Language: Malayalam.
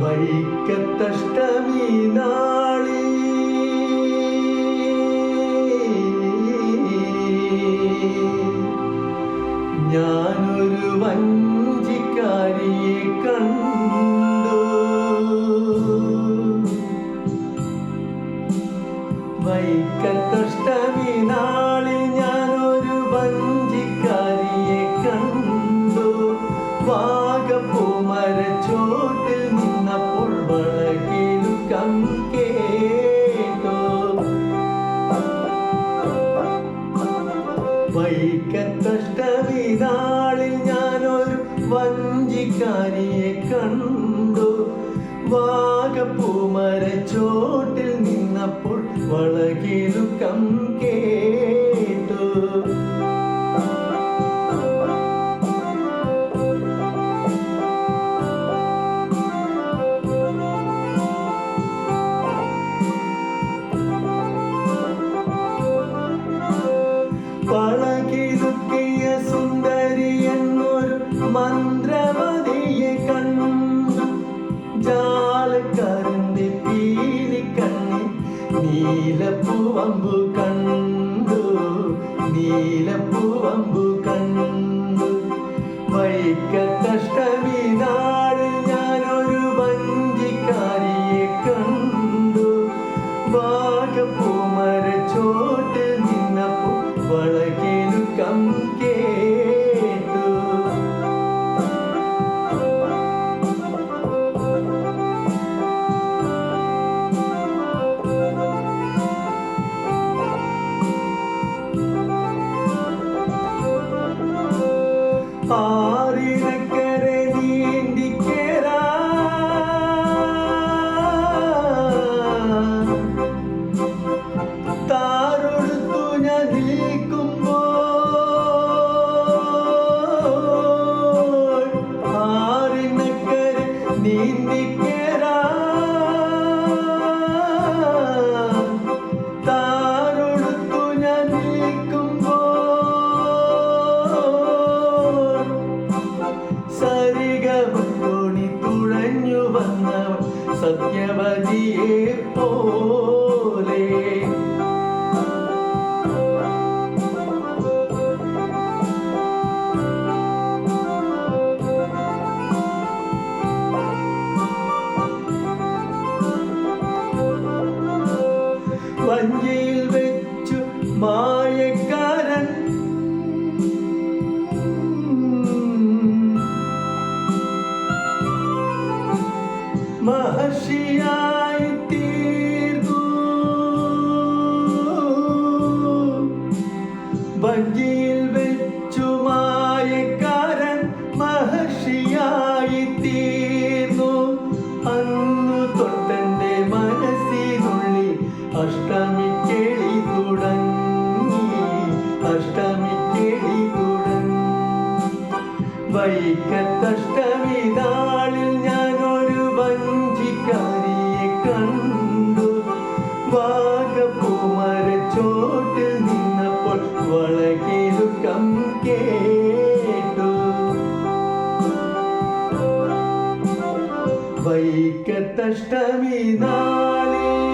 വൈക്കത്തഷ്ടമി നാളി ഞാനൊരു വഞ്ചിക്കാരിയെ കണ്ടു. വൈക്കത്തഷ്ടമി നാളിൽ ഞാനൊരു വഞ്ചിക്കാരിയെ കണ്ടു. വാഗപ്പൂമരച്ചോട്ടിൽ നിന്നപ്പോൾ വളകിലുക്കം കേട്ടോ വൈക്കത്തഷ്ടമി നാളിൽ ഞാനൊരു വഞ്ചിക്കാരിയെ നിന്നപ്പോൾ വളകിലുക്കം കേട്ടു നീലപ്പൂവമ്പു കണ്ടു നീലപ്പൂവമ്പു കണ്ടു. വൈക്കത്തഷ്ടമി നാളിൽ ഞാനൊരു വഞ്ചിക്കാരിയെ കണ്ടു. വാഗപ്പൂമരച്ചോട്ടിൽ നിന്നപ്പോൾ വളകിലുക്കം കേട്ടു மாறி സത്യവതിയെ പോലെ വഞ്ചിയിൽ വെച്ചു മായക്കാരൻ വൈക്കത്തഷ്ടമി നാളിൽ ഞാനൊരു വഞ്ചിക്കാരിയെ കണ്ടു. വാഗപ്പൂമരച്ചോട്ടിൽ നിന്നപ്പോൾ വളകിലുക്കം കേട്ടു. വൈക്കത്തഷ്ടമി നാളിൽ